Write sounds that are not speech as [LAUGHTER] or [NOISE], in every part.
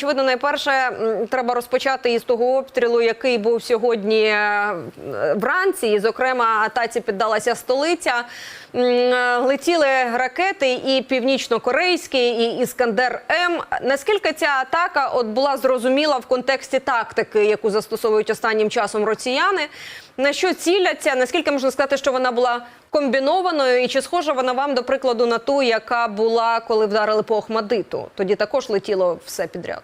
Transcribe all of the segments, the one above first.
Очевидно, найперше треба розпочати із того обстрілу, який був сьогодні е, вранці. І, зокрема, атаці піддалася столиця. Е, Летіли ракети і північно-корейські, і Іскандер М. Наскільки ця атака от була зрозуміла в контексті тактики, яку застосовують останнім часом росіяни? На що ціляться? Наскільки можна сказати, що вона була комбінованою, і чи схожа вона вам до прикладу на ту, яка була, коли вдарили по Охмадиту? Тоді також летіло все підряд.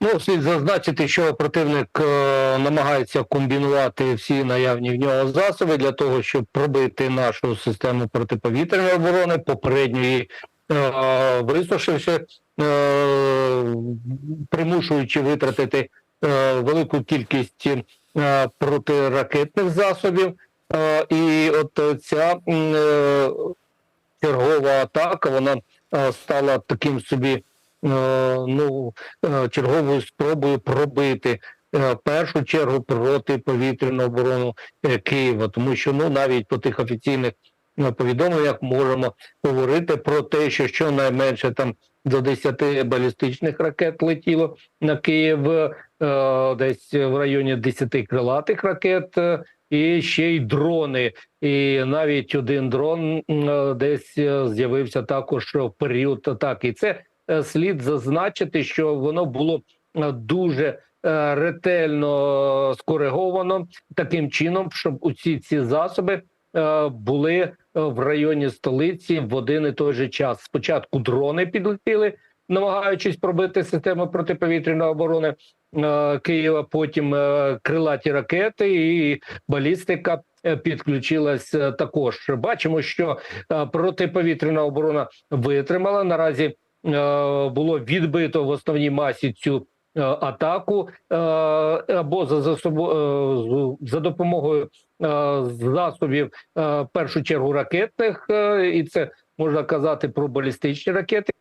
Ну, слід зазначити, що противник е, намагається комбінувати всі наявні в нього засоби для того, щоб пробити нашу систему протиповітряної оборони, попередньої е, висушивши, е, примушуючи витратити е, велику кількість е, протиракетних засобів. Е, і от ця е, чергова атака, вона е, стала таким собі ну, черговою спробою пробити в першу чергу протиповітряну оборону е, Києва, тому що ну навіть по тих офіційних повідомленнях можемо говорити про те, що щонайменше там до 10 балістичних ракет летіло на Київ, е, десь в районі 10 крилатих ракет. е, І ще й дрони, і навіть один дрон е, десь з'явився також в період атаки. І це слід зазначити, що воно було дуже ретельно скориговано таким чином, щоб усі ці засоби були е, в районі столиці в один і той же час. Спочатку дрони підлетіли, намагаючись пробити систему протиповітряної оборони е, Києва. Потім е, крилаті ракети і балістика е, підключилась е, також. Бачимо, що е, протиповітряна оборона витримала наразі. е, Було відбито в основній масі цю е, атаку е, або за е, за допомогою е, засобів, е, в першу чергу ракетних, е, і це можна казати про балістичні ракети,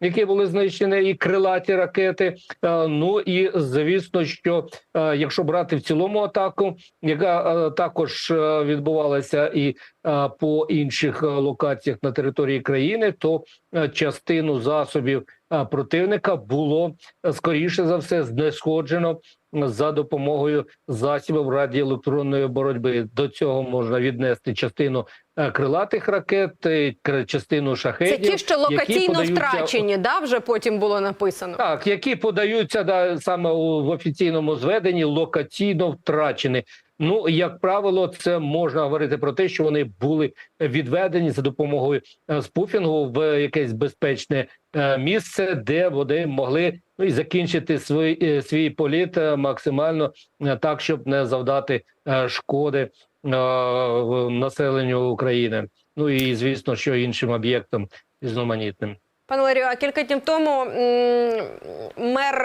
які були знищені, і крилаті ракети. Е, Ну і звісно, що е, якщо брати в цілому атаку, яка е, також е, відбувалася і е, по інших е, локаціях на території країни, то е, частину засобів е, противника було е, скоріше за все знешкоджено за допомогою засобів радіоелектронної боротьби. До цього можна віднести частину е, крилатих ракет, е, частину Це ті, що локаційно подаються- втрачені, да, вже потім було написано. так, які подаються да, саме в офіційному зведенні локаційно втрачені. Ну, як правило, це можна говорити про те, що вони були відведені за допомогою е, спуфінгу в якесь безпечне місце, де вони могли ну і закінчити свій, е, свій політ е, максимально е, так, щоб не завдати шкоди населенню України. Ну і звісно, що іншим об'єктам різноманітним. Пане Валерію, а кілька днів тому мер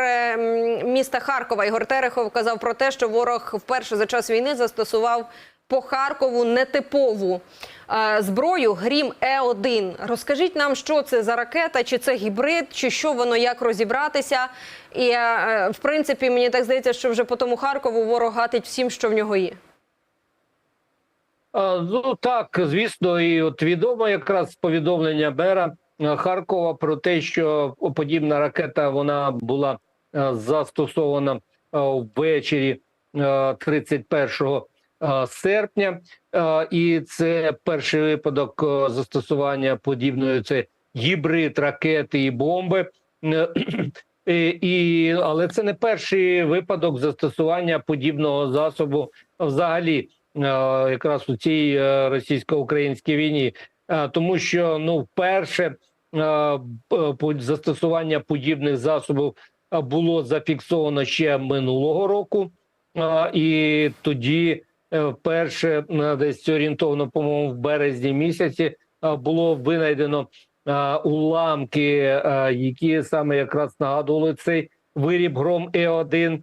міста Харкова Ігор Терехов казав про те, що ворог вперше за час війни застосував по Харкову нетипову е, зброю Грім Е1. Розкажіть нам, що це за ракета, чи це гібрид, чи що воно, як розібратися. І е, е, в принципі, мені так здається, що вже по тому Харкову ворог гатить всім, що в нього є. Ну так, звісно, і от відомо якраз повідомлення Бера е, Харкова про те, що подібна ракета вона була е, застосована е, ввечері е, 31 е, серпня, Е, і це перший випадок е, застосування подібної це гібрид ракети і бомби. Е, І, [CLEARS THROAT] і, але це не перший випадок застосування подібного засобу взагалі е, якраз у цій е, російсько-українській війні, Е, тому що ну вперше е, застосування подібних засобів е, було зафіксовано ще минулого року, Е, і тоді е, вперше е, десь орієнтовно, по-моєму, в березні місяці е, було винайдено е, уламки, е, які саме якраз нагадували цей виріб гром Е1,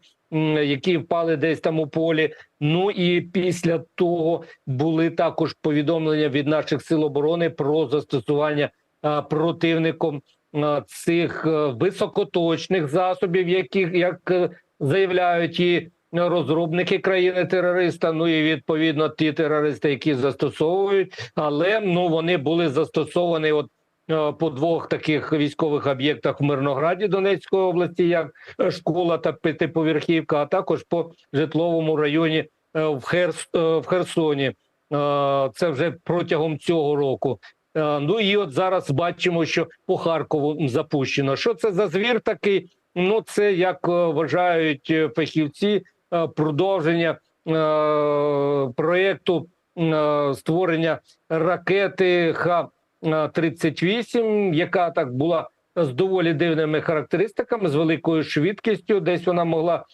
які впали десь там у полі. Ну і після того були також повідомлення від наших сил оборони про застосування е, противником е, цих е, високоточних засобів, яких як е, заявляють і розробники країни терориста. Ну і відповідно ті терористи, які застосовують, але ну вони були застосовані от е, по двох таких військових об'єктах в Мирнограді Донецької області, як е, школа та п'ятиповерхівка, а також по житловому районі е, в, Херс, в Херсоні. Це вже протягом цього року. Ну і от зараз бачимо, що по Харкову запущено. Що це за звір такий? Ну, це як вважають фахівці, продовження е, проєкту е, створення ракети Х-38, яка так була з доволі дивними характеристиками, з великою швидкістю. Десь вона могла е,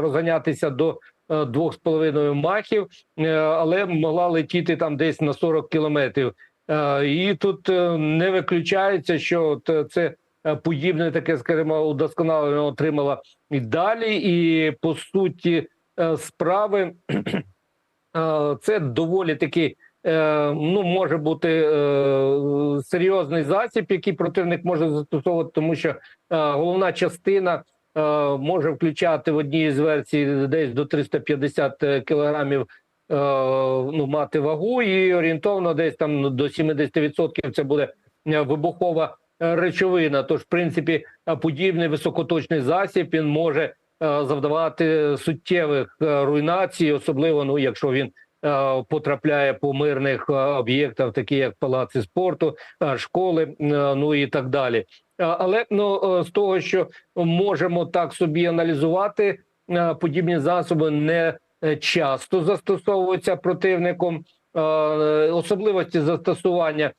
розганятися до е, 2,5 махів, е, але могла летіти там десь на 40 кілометрів. Е, І тут е, не виключається, що е, це е, подібне таке, скажімо, удосконалення отримала і далі. І по суті е, справи [CLEARS THROAT] е, це доволі такий. е, Ну, може бути е, серйозний засіб, який противник може застосовувати, тому що е, головна частина е, може включати в одній з версій десь до 350 кілограмів е, ну, мати вагу, і орієнтовно десь там до 70% це буде е, вибухова е, речовина. Тож, в принципі, е, подібний високоточний засіб він може е, завдавати суттєвих е, руйнацій, особливо ну, якщо він е, потрапляє по мирних е, об'єктах, такі як палаци спорту, е, школи, е, ну і так далі. Е, Але ну е, з того, що можемо так собі аналізувати, е, подібні засоби не е, часто застосовуються противником. Е, Особливості застосування е,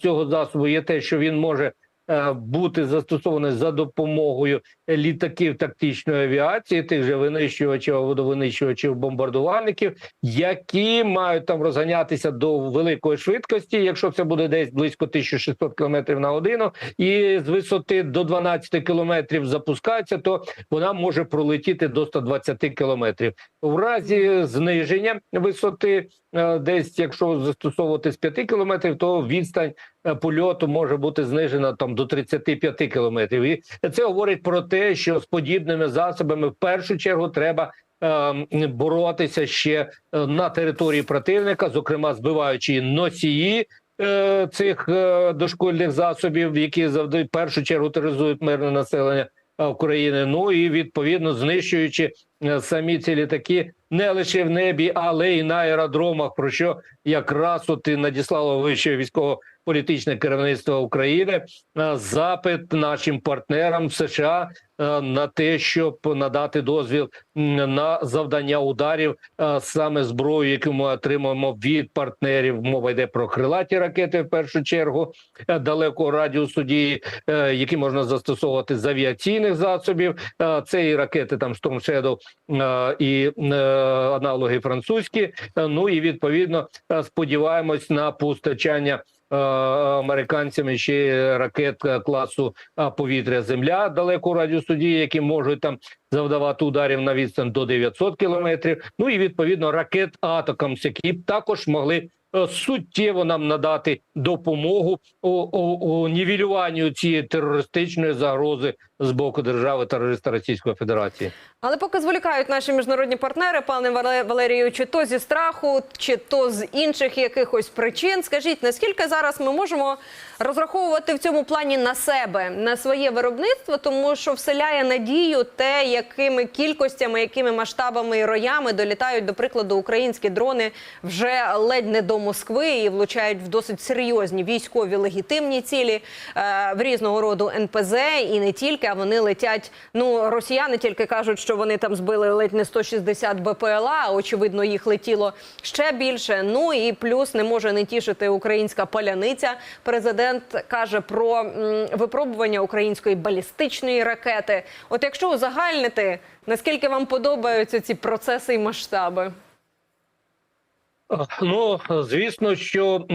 цього засобу є те, що він може е, бути застосований за допомогою літаків тактичної авіації, тих же винищувачів, водовинищувачів, бомбардувальників, які мають там розганятися до великої швидкості, якщо це буде десь близько 1600 км на годину, і з висоти до 12 км запускається, то вона може пролетіти до 120 км. В разі зниження висоти, е, десь якщо застосовувати з 5 км, то відстань е, польоту може бути знижена там до 35 кілометрів. І це говорить про те, що з подібними засобами в першу чергу треба. е, Боротися ще е, на території противника, зокрема збиваючи носії е, цих е, дошкільних засобів, які завжди в першу чергу тероризують мирне населення е, України. Ну і відповідно знищуючи самі ці літаки не лише в небі, але й на аеродромах. Про що якраз от і надіслало вище військово-політичне керівництво України е, запит нашим партнерам США е, на те, щоб надати дозвіл на завдання ударів е, саме зброю, яку ми отримуємо від партнерів. Мова йде про крилаті ракети в першу чергу далекого радіусу дії, які можна застосовувати з авіаційних засобів. Це і ракети там Shadow і аналоги французькі. Ну і відповідно сподіваємось на постачання. Е, Американцями ще ракет е, класу е, повітря Земля далеко радіусу дії, які можуть там завдавати ударів на відстань до 900 кілометрів. Ну і відповідно ракет Атакамс, які б також могли суттєво нам надати допомогу у, у, у нівелюванню цієї терористичної загрози з боку держави терориста Російської Федерації. Але поки зволікають наші міжнародні партнери, пане Вале- Валерію, чи то зі страху, чи то з інших якихось причин. Скажіть, наскільки зараз ми можемо розраховувати в цьому плані на себе, на своє виробництво, тому що вселяє надію те, якими кількостями, якими масштабами і роями долітають, до прикладу, українські дрони вже ледь не до Москви і влучають в досить серйозні військові легітимні цілі е, в різного роду НПЗ і не тільки, а вони летять. Ну, росіяни тільки кажуть, що вони там збили ледь не 160 БПЛА. а, Очевидно, їх летіло ще більше. Ну і плюс не може не тішити українська паляниця. Президент каже про випробування української балістичної ракети. От якщо узагальнити, наскільки вам подобаються ці процеси і масштаби? Ну звісно, що е,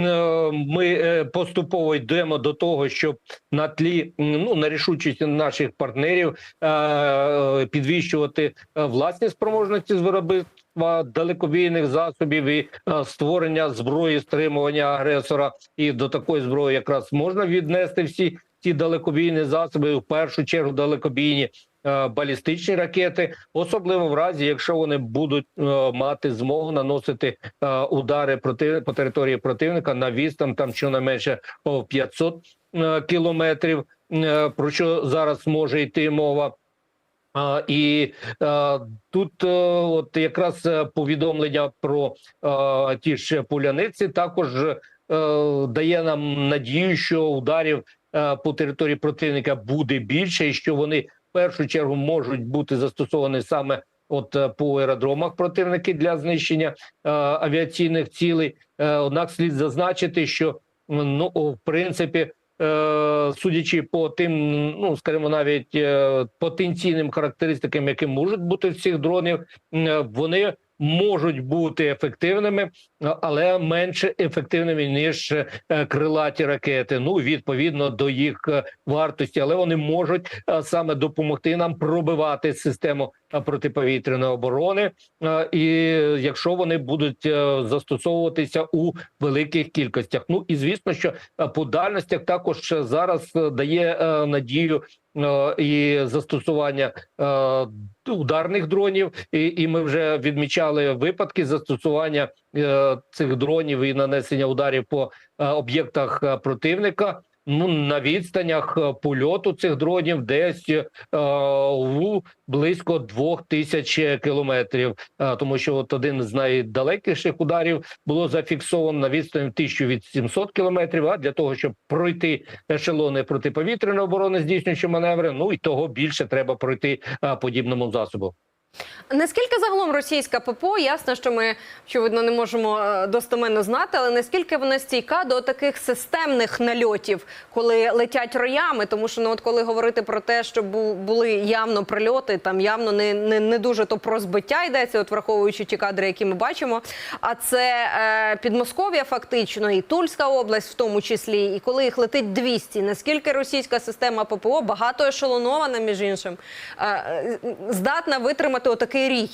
ми е, поступово йдемо до того, щоб на тлі ну на рішучості наших партнерів е, підвищувати власні спроможності з виробництва далекобійних засобів і створення зброї стримування агресора. І до такої зброї якраз можна віднести всі ці далекобійні засоби, в першу чергу далекобійні е, балістичні ракети, особливо в разі, якщо вони будуть е, мати змогу наносити е, удари проти по території противника на відстань там щонайменше о, 500 е, кілометрів, е, про що зараз може йти мова. А, і е, тут е, от якраз е, повідомлення про е, ті ж поляниці також е, дає нам надію, що ударів по території противника буде більше, і що вони в першу чергу можуть бути застосовані саме от е, по аеродромах противники для знищення е, авіаційних цілей. Е, однак слід зазначити, що ну в принципі. Е, судячи по тим, ну скажімо, навіть е, потенційним характеристикам, які можуть бути в цих дронів, е, вони можуть бути ефективними, але менше ефективними ніж е, крилаті ракети. Ну відповідно до їх е, вартості, але вони можуть е, саме допомогти нам пробивати систему е, протиповітряної оборони. Е, І якщо вони будуть е, застосовуватися у великих кількостях, ну і звісно, що е, по дальностях також е, зараз е, дає е, надію е, і застосування е, ударних дронів, і, і ми вже відмічали випадки застосування е, цих дронів і нанесення ударів по е, об'єктах е, противника. Ну на відстанях е, польоту цих дронів десь е, у близько двох тисяч кілометрів, Е, тому що от один з найдалекіших ударів було зафіксовано на відстані 1700 кілометрів. А для того, щоб пройти ешелони протиповітряної оборони, здійснюючи маневри, ну і того більше треба пройти е, подібному засобу. Наскільки загалом російська ППО, ясно, що ми очевидно не можемо е, достеменно знати, але наскільки вона стійка до таких системних нальотів, коли летять роями? Тому що ну от коли говорити про те, що були явно прильоти, там явно не, не, не дуже то про збиття йдеться, от враховуючи ті кадри, які ми бачимо. А це е, Підмосков'я, фактично, і Тульська область, в тому числі, і коли їх летить 200, наскільки російська система ППО багато ешелонована, між іншим, е, е, здатна витримати отакий рій?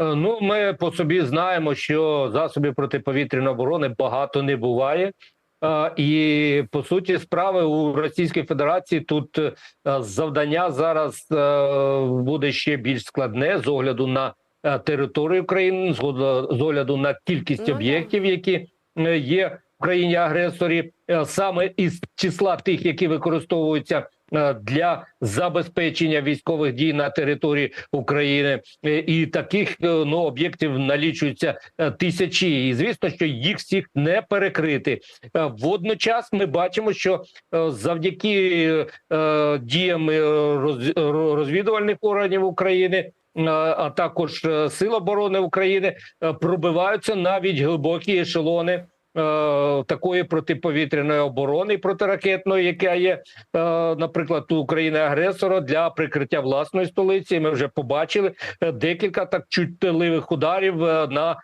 Е, Ну, ми по собі знаємо, що засобів протиповітряної оборони багато не буває. Е, І по суті, справи у Російській Федерації тут е, завдання зараз буде ще більш складне з огляду на територію країни, з огляду- на кількість Ну, об'єктів, які є країні агресорі, е, саме із числа тих, які використовуються е, для забезпечення військових дій на території України, Е, і таких ну об'єктів налічується е, тисячі. І звісно, що їх всіх не перекрити. Водночас ми бачимо, що завдяки діям роз- ро- розвідувальних органів України. А також Сил оборони України пробиваються навіть глибокі ешелони такої протиповітряної оборони протиракетної, яка є, е, наприклад, у України агресора для прикриття власної столиці. Ми вже побачили е, декілька так чутливих ударів е, на е,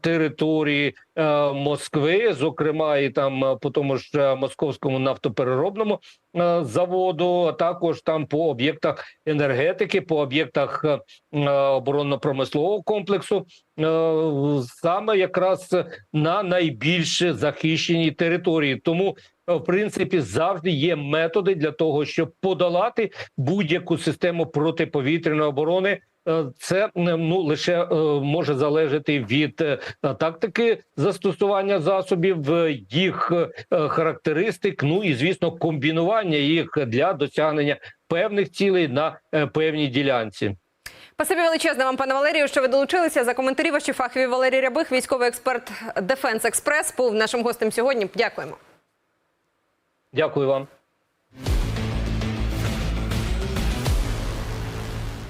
території е, Москви, зокрема, і там е, по тому ж е, московському нафтопереробному е, заводу, а також там по об'єктах енергетики, по об'єктах е, е, оборонно-промислового комплексу, е, саме якраз на найбільш захищеній території. Тому е, в принципі завжди є методи для того, щоб подолати будь-яку систему протиповітряної оборони. Е, Це е, ну лише е, може залежати від тактики застосування засобів, їх характеристик, ну і звісно, комбінування їх для досягнення певних цілей на певній ділянці. Спасибі величезне вам, пане Валерію, що ви долучилися за коментарі. Ваші фахові Валерій Рябих, військовий експерт Дефенс Експрес, був нашим гостем сьогодні. Дякуємо. Дякую вам.